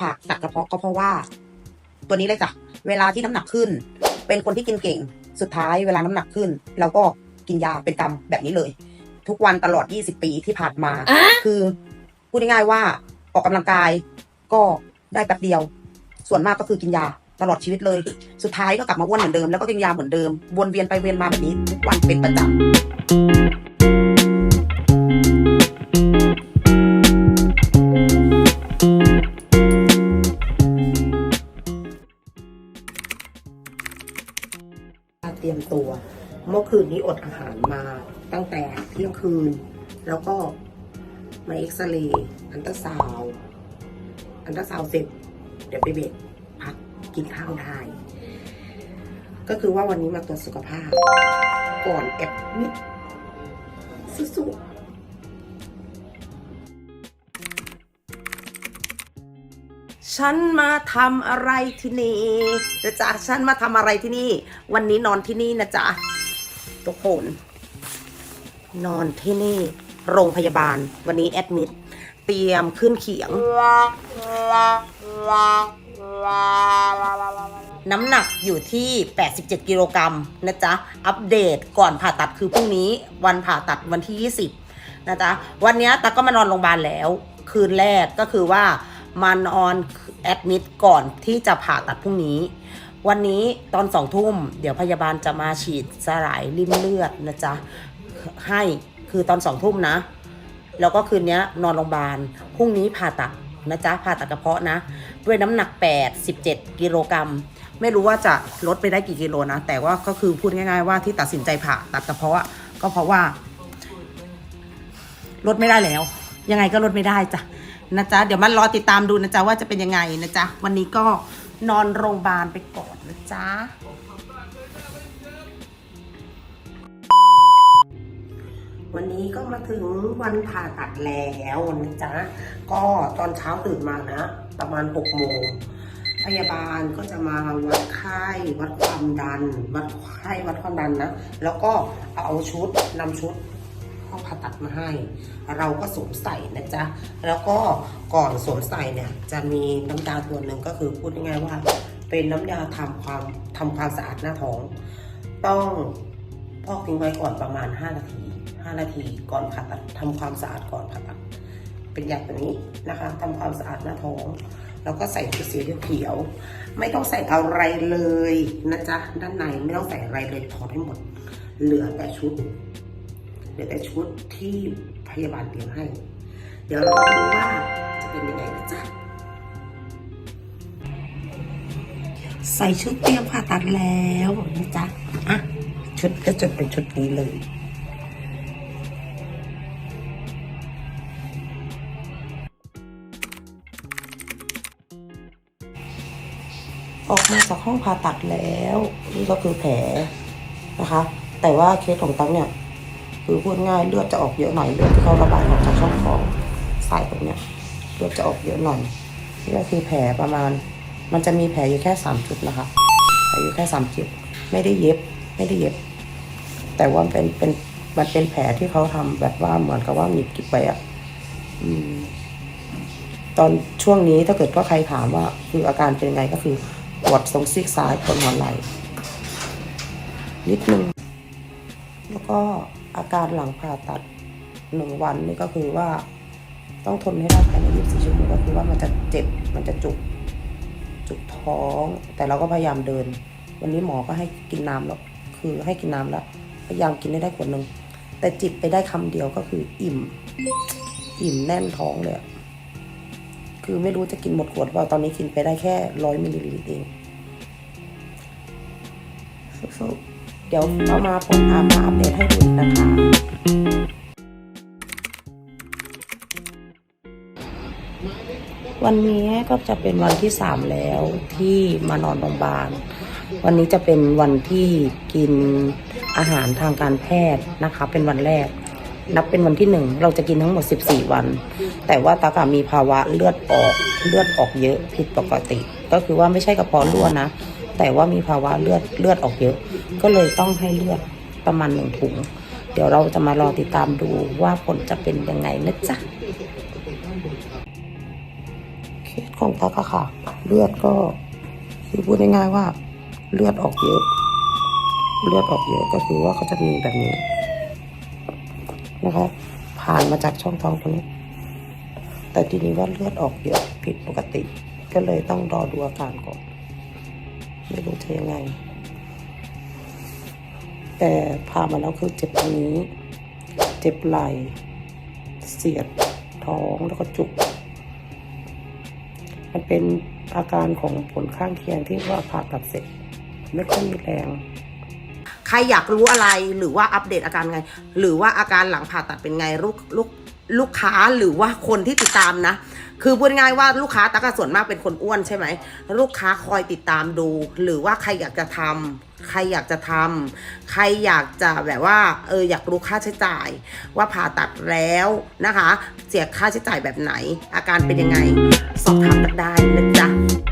ผักตัดกระเพาะก็เพราะว่า ตัวนี้เลยจ้ะเวลาที่น้ำหนักขึ้น เป็นคนที่กินเก่ง สุดท้ายเวลาน้ำหนักขึ้น เราก็กินยาเป็นกรรมแบบนี้เลย ทุกวันตลอด 20 ปีที่ผ่านมา คือพูดง่ายๆว่าออกกำลังกายก็ได้แป๊บเดียว ส่วนมากก็คือกินยาตลอดชีวิตเลย สุดท้ายก็กลับมาอ้วนเหมือนเดิมแล้วก็กินยาเหมือนเดิม วนเวียนไปเวียนมาแบบนี้ทุกวันเป็นประจำ นี้อดอาหารมาตั้งแต่เที่ยงคืน แล้วก็มาเอ็กซเรย์อันตราซาวอันตราซาวเสร็จ เดี๋ยวไปเบรกพักกินข้าวได้ก็คือว่าวันนี้มาตรวจสุขภาพ ก่อนแอดมิดสู้ๆฉันมาทำอะไรที่นี่นะจ๊ะ ฉันมาทำอะไรที่นี่ วันนี้นอนที่นี่นะจ๊ะ ทุกคน นอนที่นี่โรงพยาบาล วันนี้แอดมิดเตรียมขึ้นเขียง น้ำหนักอยู่ที่ 87 กิโลกรัมนะจ๊ะ อัปเดตก่อนผ่าตัดคือพรุ่งนี้วันผ่าตัดวันที่ 20 นะจ๊ะ วันนี้ตาก็มานอนโรงพยาบาลแล้ว คืนแรกก็คือว่ามานอนแอดมิดก่อนที่จะผ่าตัดพรุ่งนี้ วันนี้ตอนสองทุ่ม เดี๋ยวพยาบาลจะมาฉีดสลายริ่มเลือดนะจ๊ะ ให้คือตอนสองทุ่มนะ แล้วก็คืนนี้นอนโรงพยาบาลพรุ่งนี้ผ่าตัดนะจ๊ะผ่าตัดกระเพาะนะ ด้วยน้ำหนัก87กิโลกรัม ไม่รู้ว่าจะลดไปได้กี่กิโลนะ แต่ว่าก็คือพูดง่ายๆว่าที่ตัดสินใจผ่าตัดกระเพาะก็เพราะว่า ลดไม่ได้แล้ว ยังไงก็ลดไม่ได้จ้ะนะจ๊ะ เดี๋ยวมันรอติดตามดูนะจ๊ะว่าจะเป็นยังไงนะจ๊ะ วันนี้ก็นอนโรงพยาบาลไปก่อน นะจ๊ะวันนี้ก็มาถึงวันผ่าตัดแล้วนะจ๊ะ ก็ตอนเช้าตื่นมานะ ประมาณ6โมงพยาบาลก็จะมาวัดไข้วัดความดัน วัดไข้วัดความดันนะ แล้วก็เอาชุดนำชุดห้องผ่าตัดมาให้ เราก็สวมใส่นะจ๊ะ แล้วก็ก่อนสวมใส่เนี่ยจะมีน้ำยาตัวหนึ่งก็คือพูดง่ายๆว่า เป็นน้ำยาทำความทำความสะอาดหน้าท้อง ต้องพอกทิ้งไว้ก่อนประมาณ 5 นาที 5 นาทีก่อนผ่าตัดทำความสะอาดก่อนผ่าตัด เป็นยาตัวนี้นะคะทำความสะอาดหน้าท้อง แล้วก็ใส่ชุดสีเขียว ไม่ต้องใส่อะไรเลยนะจ๊ะด้านในไม่ต้องใส่อะไรเลยถอดให้หมด เหลือแต่ชุด เหลือแต่ชุดที่พยาบาลเตรียมให้ เดี๋ยวเราดูว่าจะเป็นยังไงนะจ๊ะ ใส่ชุดเตรียมผ่าตัดแล้วนะจ๊ะอะชุดก็จะเป็นชุดนี้เลยออกมาจากห้องผ่าตัดแล้ว นี่ก็คือแผลนะคะ แต่ว่าเคสของตั๊กเนี่ย คือพูดง่ายเลือดจะออกเยอะหน่อยเลือดที่เขาระบายออกจากช่องท้องสายตรงเนี้ยเลือดจะออกเยอะหน่อยนี่ก็คือแผลประมาณ มันจะมีแผลอยู่แค่สามจุดนะคะแผลอยู่แค่สามจุด ไม่ได้เย็บ ไม่ได้เย็บ แต่ว่าเป็นเป็นมันเป็นแผลที่เขาทำแบบว่าเหมือนกับว่ามีกิ๊บไว้อะอืม ตอนช่วงนี้ถ้าเกิดว่าใครถามว่า คืออาการเป็นไงก็คือปวดตรงซีกซ้ายบนหัวไหล่นิดนึง แล้วก็อาการหลังผ่าตัดหนึ่งวันนี่ก็คือว่า ต้องทนให้ได้ภายใน24ชั่วโมงก็คือว่ามันจะเจ็บมันจะจุก จุกท้อง แต่เราก็พยายามเดิน วันนี้หมอก็ให้กินน้ำแล้ว คือให้กินน้ำแล้วพยายามกินให้ได้ขวดหนึ่งแต่จิบไปได้คำเดียวก็คืออิ่ม อิ่มแน่นท้องเลยคือไม่รู้จะกินหมดขวดเปล่าตอนนี้กินไปได้แค่ร้อยมิลลิลิตรเองเดี๋ยวเอามาผมอามาอัปเดตให้ดูนะคะ วันนี้ก็จะเป็นวันที่สามแล้วที่มานอนโรงพยาบาล วันนี้จะเป็นวันที่กินอาหารทางการแพทย์นะคะ เป็นวันแรก นับเป็นวันที่หนึ่งเราจะกินทั้งหมด 14 วัน แต่ว่าตากามีภาวะเลือดออกเลือดออกเยอะผิดปกติ ก็คือว่าไม่ใช่กระเพาะรั่วนะ แต่ว่ามีภาวะเลือดเลือดออกเยอะ ก็เลยต้องให้เลือดประมาณหนึ่งถุง เดี๋ยวเราจะมารอติดตามดูว่าผลจะเป็นยังไงนะจ๊ะ ของตักอะค่ะ เลือดก็คือพูดง่ายๆว่า เลือดออกเยอะ เลือดออกเยอะก็คือว่าเขาจะมีแบบนี้นะคะผ่านมาจากช่องท้องตรงนี้แต่ทีนี้ว่าเลือดออกเยอะผิดปกติ ก็เลยต้องรอดูอาการก่อน ไม่รู้จะยังไง แต่ผ่ามาแล้วคือเจ็บตรงนี้ เจ็บไหล่เสียดท้องแล้วก็จุก มันเป็นอาการของผลข้างเคียงที่ว่าผ่าตัดเสร็จ ไม่ค่อยมีแรง ใครอยากรู้อะไรหรือว่าอัปเดตอาการไง หรือว่าอาการหลังผ่าตัดเป็นไงลูกลูกลูกค้าหรือว่าคนที่ติดตามนะ คือพูดง่ายว่าลูกค้าตักส่วนมากเป็นคนอ้วนใช่ไหม ลูกค้าคอยติดตามดู หรือว่าใครอยากจะทำ ใครอยากจะทำใครอยากจะแบบว่าเอออยากรู้ค่าใช้จ่าย ว่าผ่าตัดแล้วนะคะ เสียค่าใช้จ่ายแบบไหน อาการเป็นยังไง สอบถามกันได้นะจ๊ะ